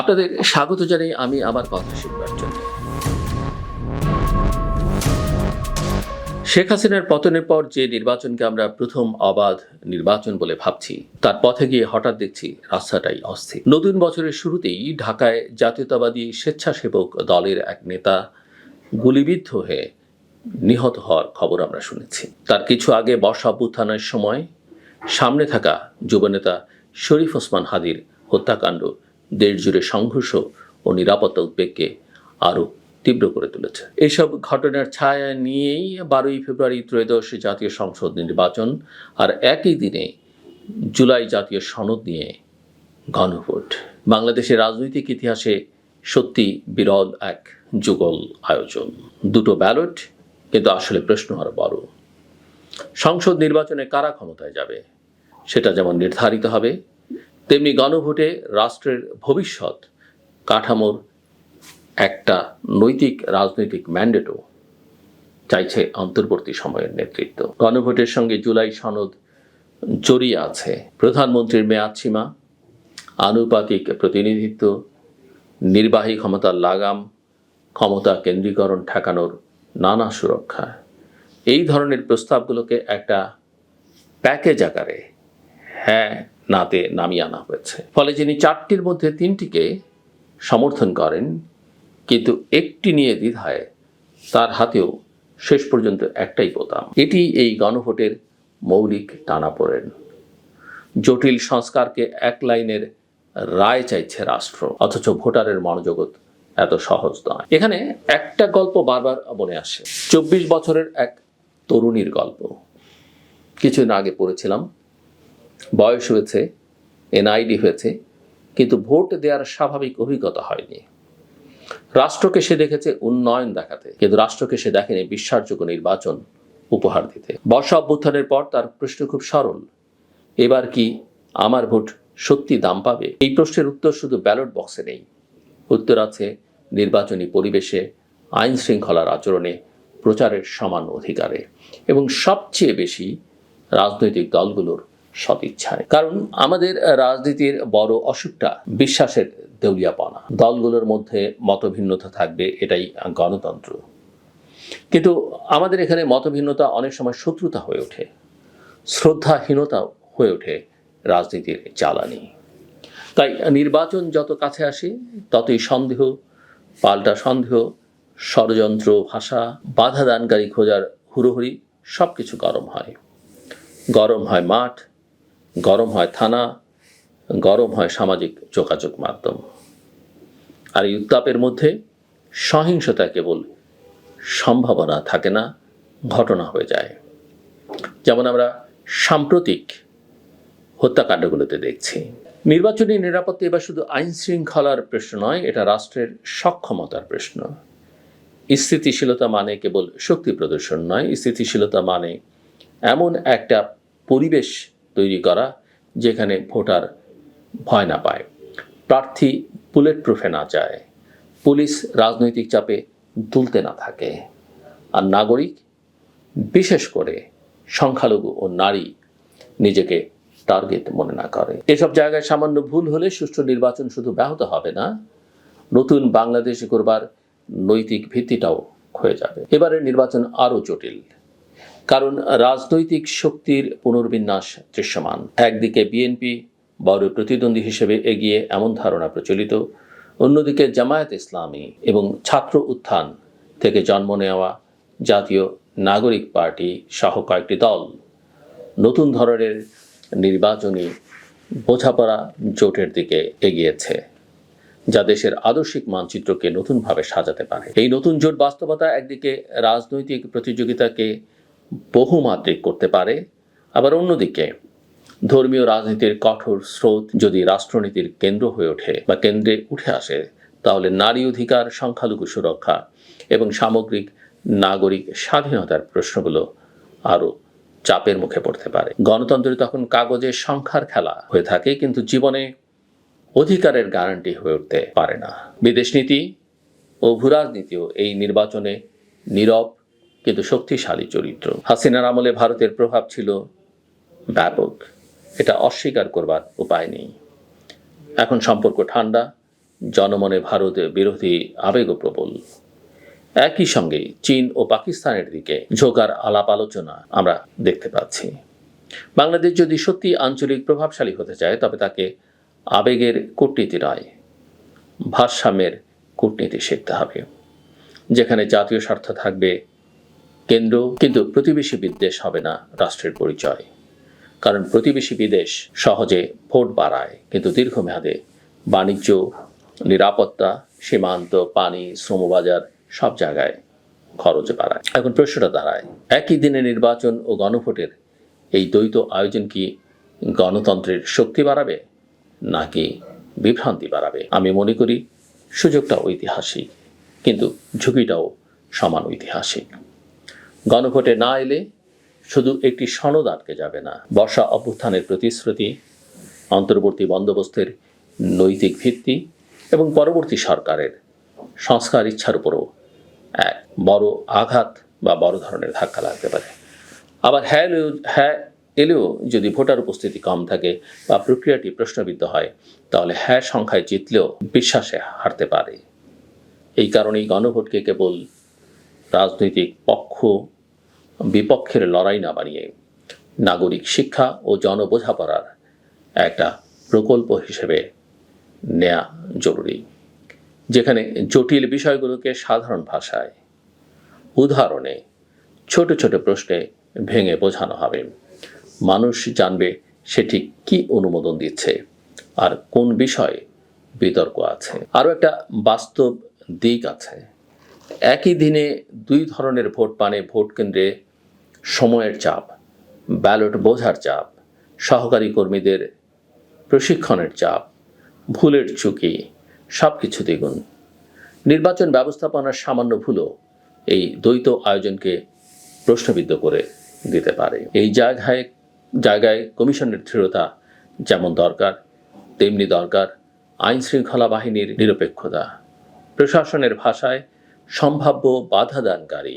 আপনাদের স্বাগত জানাই আমি আমার কথা শিখবার জন্য। শেখ হাসিনার পতনের পর যে নির্বাচনকে আমরা প্রথম অবাধ নির্বাচন বলে ভাবছি, তার পথে গিয়ে হঠাৎ দেখছি রাস্তাটাই অস্থির। নতুন বছরের শুরুতেই ঢাকায় জাতীয়তাবাদী স্বেচ্ছাসেবক দলের এক নেতা গুলিবিদ্ধ হয়ে নিহত হওয়ার খবর আমরা শুনেছি। তার কিছু আগে বর্ষা অভ্যুত্থানের সময় সামনে থাকা যুবনেতা শরীফ ওসমান হাদির হত্যাকাণ্ড দেশ জুড়ে সংঘর্ষ ও নিরাপত্তা উদ্বেগকে আরও তীব্র করে তুলেছে। এইসব ঘটনার ছায়া নিয়েই বারোই ফেব্রুয়ারি ত্রয়োদশ জাতীয় সংসদ নির্বাচন আর একই দিনে জুলাই জাতীয় সনদ নিয়ে গণভোট বাংলাদেশের রাজনৈতিক ইতিহাসে সত্যি বিরল এক যুগল আয়োজন। দুটো ব্যালট, কিন্তু আসলে প্রশ্ন আরও বড়। সংসদ নির্বাচনে কারা ক্ষমতায় যাবে, সেটা যেমন নির্ধারিত হবে তেমনি গণভোটে রাষ্ট্রের ভবিষ্যৎ কাঠামোর একটা নৈতিক রাজনৈতিক ম্যান্ডেটও চাইছে অন্তর্বর্তী সময়ের নেতৃত্ব। গণভোটের সঙ্গে জুলাই সনদ জড়িয়ে আছে। প্রধানমন্ত্রীর মেয়াদ সীমা, আনুপাতিক প্রতিনিধিত্ব, নির্বাহী ক্ষমতার লাগাম, ক্ষমতা কেন্দ্রীকরণ ঠেকানোর নানা সুরক্ষা। এই ধরনের প্রস্তাবগুলোকে একটা প্যাকেজ আকারে হ্যাঁ নাতে নামিয়ে আনা হয়েছে। ফলে যিনি চারটির মধ্যে তিনটিকে সমর্থন করেন, কিন্তু একটি নিয়ে দ্বিধায় তার হাতেও শেষ পর্যন্ত একটাই বোতাম। এটি এই গণভোটের মৌলিক টানাপোড়েন। জটিল সংস্কারকে এক লাইনের রায় চাইছে রাষ্ট্র, অথচ ভোটারের মনোজগৎ এত সহজ নয়। এখানে একটা গল্প বারবার মনে আসে। চব্বিশ বছরের এক তরুণীর গল্প। কিছুদিন আগে পড়েছিলাম বয়স হয়েছে, এনআইডি হয়েছে, কিন্তু ভোট দেওয়ার স্বাভাবিক অভিজ্ঞতা হয়নি। রাষ্ট্রকে সে দেখেছে উন্নয়ন দেখাতে, কিন্তু রাষ্ট্রকে সে দেখেনি বিশ্বাসযোগ্য নির্বাচন উপহার দিতে। বর্ষা অভ্যুত্থানের পর তার প্রশ্ন খুব সরল, এবার কি আমার ভোট সত্যি দাম পাবে? এই প্রশ্নের উত্তর শুধু ব্যালট বক্সে নেই। উত্তর আছে, নির্বাচনী পরিবেশে আইন শৃঙ্খলার আচরণে, প্রচারের সমান অধিকারে। এবং সবচেয়ে বেশি রাজনৈতিক দলগুলোর সদিচ্ছায় কারণ আমাদের রাজনীতির বড় অসুখটা বিশ্বাসের দেউলিয়াপনা। দলগুলোর মধ্যে মতভিন্নতা থাকবে, এটাই গণতন্ত্র। কিন্তু আমাদের এখানে মতভিন্নতা অনেক সময় শত্রুতা হয়ে ওঠে। শ্রদ্ধাহীনতা হয়ে ওঠে রাজনীতির জ্বালানি। তাই নির্বাচন যত কাছে আসে, ততই সন্দেহ, পাল্টা সন্দেহ, ষড়যন্ত্র, ভাষা বাধা দানকারী খোঁজার হুড়োহুড়ি সব কিছু গরম হয়। গরম হয় মাঠ গরম হয় থানা, গরম হয় সামাজিক যোগাযোগ মাধ্যম। আর এই উত্তাপের মধ্যে সহিংসতা কেবল সম্ভাবনা থাকে না, ঘটনা হয়ে যায়। যেমন আমরা সাম্প্রতিক হত্যাকাণ্ডগুলোতে দেখছি। নির্বাচনী নিরাপত্তা এবার শুধু আইন শৃঙ্খলার প্রশ্ন নয়, এটা রাষ্ট্রের সক্ষমতার প্রশ্ন। স্থিতিশীলতা মানে কেবল শক্তি প্রদর্শন নয়, স্থিতিশীলতা মানে এমন একটা পরিবেশ তৈরি করা যেখানে ভোটার ভয় না পায়। প্রার্থী বুলেট প্রুফে না যায়। পুলিশ রাজনৈতিক চাপে দুলতে না থাকে। আর নাগরিক, বিশেষ করে সংখ্যালঘু ও নারী, নিজেকে টার্গেট মনে না করে। এসব জায়গায় সামান্য ভুল হলে সুষ্ঠু নির্বাচন শুধু ব্যাহত হবে না, নতুন বাংলাদেশ করবার নৈতিক ভিত্তিটাও ক্ষয়ে যাবে। এবারের নির্বাচন আরও জটিল। কারণ রাজনৈতিক শক্তির পুনর্বিন্যাস দৃশ্যমান। একদিকে বিএনপি বড় প্রতিদ্বন্দ্বী হিসেবে এগিয়ে এমন ধারণা প্রচলিত, অন্যদিকে জামায়াত ইসলামী এবং ছাত্র উত্থান থেকে জন্ম নেওয়া জাতীয় নাগরিক পার্টি সহ কয়েকটি দল নতুন ধরনের নির্বাচনী বোঝাপড়া জোটের দিকে এগিয়েছে, যা দেশের আদর্শিক মানচিত্রকে নতুনভাবে সাজাতে পারে। এই নতুন জোট বাস্তবতা একদিকে রাজনৈতিক প্রতিযোগিতাকে বহুমাত্রিক করতে পারে। আবার অন্যদিকে, ধর্মীয় রাজনীতির কঠোর স্রোত যদি রাষ্ট্রনীতির কেন্দ্র হয়ে ওঠে বা কেন্দ্রে উঠে আসে, তাহলে নারী অধিকার, সংখ্যালঘু সুরক্ষা এবং সামগ্রিক নাগরিক স্বাধীনতার প্রশ্নগুলো আরও চাপের মুখে পড়তে পারে। গণতন্ত্রে তখন কাগজের সংখ্যার খেলা হয়ে থাকে, কিন্তু জীবনে অধিকারের গ্যারান্টি হয়ে উঠতে পারে না। বিদেশ নীতি ও ভূরাজনীতিও এই নির্বাচনে নীরব কিন্তু শক্তিশালী চরিত্র। হাসিনার আমলে ভারতের প্রভাব ছিল ব্যাপক। এটা অস্বীকার করবার উপায় নেই। এখন সম্পর্ক ঠান্ডা, জনমনে ভারত বিরোধী আবেগ প্রবল একই সঙ্গে চীন ও পাকিস্তানের দিকে ঝোঁকার আলাপ আলোচনা আমরা দেখতে পাচ্ছি। বাংলাদেশ যদি সত্যি আঞ্চলিক প্রভাবশালী হতে চায়, তবে তাকে আবেগের কূটনীতি নয় ভারসাম্যের কূটনীতি শিখতে হবে। যেখানে জাতীয় স্বার্থ থাকবে কেন্দ্র, কিন্তু প্রতিবেশী বিদ্বেষ হবে না রাষ্ট্রের পরিচয়। কারণ প্রতিবেশী বিদেশ সহজে ভোট বাড়ায়, কিন্তু দীর্ঘমেয়াদে বাণিজ্য, নিরাপত্তা, সীমান্ত, পানি, শ্রমবাজার সব জায়গায় খরচ বাড়ায়। এখন প্রশ্নটা দাঁড়ায়, একই দিনে নির্বাচন ও গণভোটের এই দ্বৈত আয়োজন কি গণতন্ত্রের শক্তি বাড়াবে নাকি বিভ্রান্তি বাড়াবে? আমি মনে করি সুযোগটা ঐতিহাসিক, কিন্তু ঝুঁকিটাও সমান ঐতিহাসিক। গণভোটে না এলে শুধু একটি সনদ আটকে যাবে না। বর্ষা অভ্যুত্থানের প্রতিশ্রুতি, অন্তর্বর্তী বন্দোবস্তের নৈতিক ভিত্তি এবং পরবর্তী সরকারের সংস্কার ইচ্ছার উপরও এক বড় আঘাত বা বড় ধরনের ধাক্কা লাগতে পারে। আবার হ্যাঁ হ্যাঁ এলেও যদি ভোটার উপস্থিতি কম থাকে বা প্রক্রিয়াটি প্রশ্নবিদ্ধ হয়, তাহলে হ্যাঁ সংখ্যায় জিতলেও বিশ্বাসে হারতে পারে। এই কারণেই গণভোটকে কেবল রাজনৈতিক পক্ষ বিপক্ষের লড়াই না বানিয়ে নাগরিক শিক্ষা ও জনবোঝাপড়ার একটা প্রকল্প হিসেবে নেওয়া জরুরি, যেখানে জটিল বিষয়গুলোকে সাধারণ ভাষায় উদাহরণে ছোট ছোট প্রশ্নে ভেঙে বোঝানো হবে। মানুষ জানবে সে ঠিক কী অনুমোদন দিচ্ছে আর কোন বিষয়ে বিতর্ক আছে। আরও একটা বাস্তব দিক আছে। একই দিনে দুই ধরনের ভোট পানে ভোট কেন্দ্রে সময়ের চাপ, ব্যালট বোঝার চাপ, সহকারী কর্মীদের প্রশিক্ষণের চাপ, ভুলের ঝুঁকি সব কিছু দ্বিগুণ। নির্বাচন ব্যবস্থাপনার সামান্য ভুলও এই দ্বৈত আয়োজনকে প্রশ্নবিদ্ধ করে দিতে পারে। এই জায়গায় জায়গায় কমিশনের দৃঢ়তা যেমন দরকার, তেমনি দরকার আইন শৃঙ্খলা বাহিনীর নিরপেক্ষতা। প্রশাসনের ভাষায় সম্ভাব্য বাধাদানকারী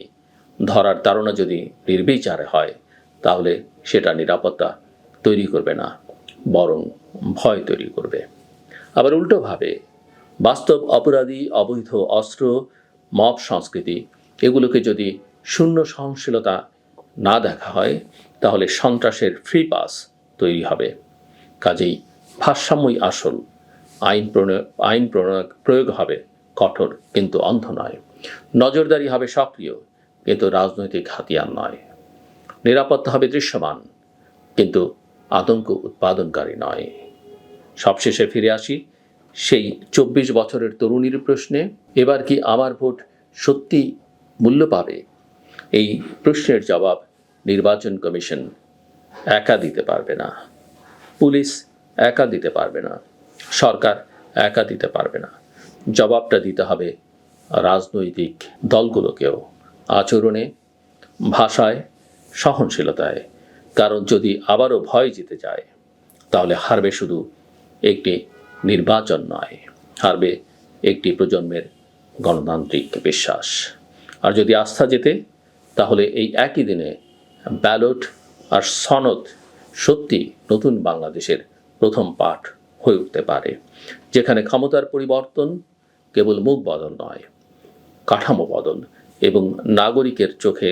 ধরার তাড়না যদি নির্বিচারে হয়, তাহলে সেটা নিরাপত্তা তৈরি করবে না, বরং ভয় তৈরি করবে। আবার উল্টোভাবে বাস্তব অপরাধী, অবৈধ অস্ত্র, মব সংস্কৃতি, এগুলোকে যদি শূন্য সহনশীলতা না দেখা হয়, তাহলে সন্ত্রাসের ফ্রি পাস তৈরি হবে। কাজেই ভারসাম্যই আসল, আইন প্রণয়, আইন প্রয়োগ হবে কঠোর কিন্তু অন্ধ নয়। নজরদারি হবে সক্রিয় কিন্তু রাজনৈতিক হাতিয়ার নয়। নিরাপত্তা হবে দৃশ্যমান, কিন্তু আতঙ্ক উৎপাদনকারী নয়। সবশেষে ফিরে আসি সেই চব্বিশ বছরের তরুণীর প্রশ্নে, এবার কি আমার ভোট সত্যি মূল্য পাবে? এই প্রশ্নের জবাব নির্বাচন কমিশন একা দিতে পারবে না। পুলিশ একা দিতে পারবে না। সরকার একা দিতে পারবে না। জবাবটা দিতে হবে রাজনৈতিক দলগুলোকেও। আচরণে, ভাষায়, সহনশীলতায়। কারণ যদি আবারও ভয় জিতে যায়, তাহলে হারবে শুধু একটি নির্বাচন নয়, হারবে একটি প্রজন্মের গণতান্ত্রিক বিশ্বাস। আর যদি আস্থা জেতে, তাহলে এই একই দিনে ব্যালট আর সনদ সত্যি নতুন বাংলাদেশের প্রথম পাঠ হয়ে উঠতে পারে, যেখানে ক্ষমতার পরিবর্তন কেবল মুখ বদল নয়, কাঠামো বদল এবং নাগরিকের চোখে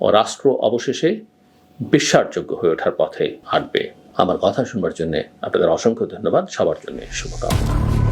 রাষ্ট্র অবশেষে বিশ্বাসযোগ্য হয়ে ওঠার পথে হাঁটবে। আমার কথা শুনবার জন্য আপনাদের অসংখ্য ধন্যবাদ। সবার জন্য শুভকামনা।